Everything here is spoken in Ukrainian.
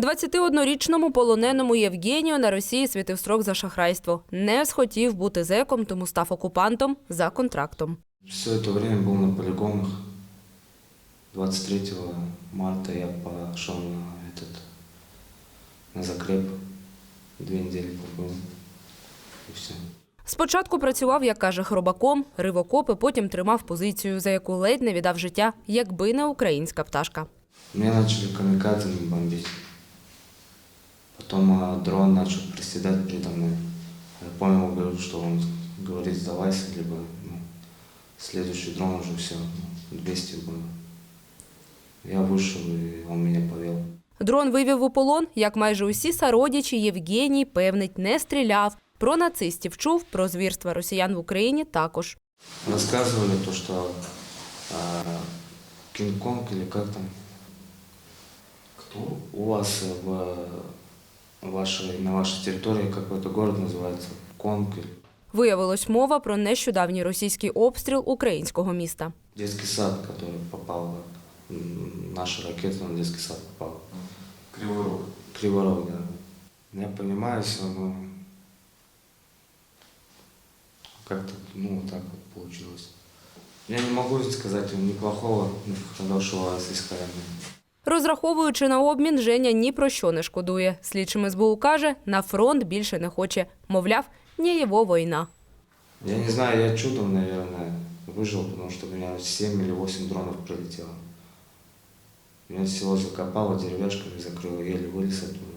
21-річному полоненому Євгенію на Росії світив строк за шахрайство. Не схотів бути зеком, тому став окупантом за контрактом. Все это время был на полигонах. 23 марта я пошел на этот на закреп. Две недели побыл. И все. Спочатку працював, як каже, хробаком, рив окопи, потім тримав позицію, за яку ледь не віддав життя, якби не українська пташка. Меня начали камикадзами бомбить. Потом а, дрон начал приседать передо мной. Я понял, говорю, что он говорит сдавайся, либо ну, следующий дрон уже все, 200 было. Я вышел, и он меня повел. Дрон вивів у полон, як майже усі сародічі, Євгеній, певнить, не стріляв. Про нацистів чув, про звірства росіян в Україні також. Рассказывали то, что а, Кинг-Конг или как там? Кто? У вас э, в вашей, на вашей территории какой-то город называется Конг или Виявилось мова про нещодавній російський обстріл українського міста. детский сад, который попал, наша ракета на детский сад попала. Кривой Рог. Криворог, да. Я понимаю все, но как-то, ну, вот так вот получилось. Я не могу сказать ни плохого, ни хорошего сельской армии. Розраховуючи на обмін, Женя ні про що не шкодує. Слідчим СБУ каже, на фронт більше не хоче. Мовляв, не його війна. Я не знаю, я чудом, наверное, выжил, потому что у меня 7 или 8 дронов пролетело. Меня село закопало, деревяшками закрыло, еле вылез оттуда.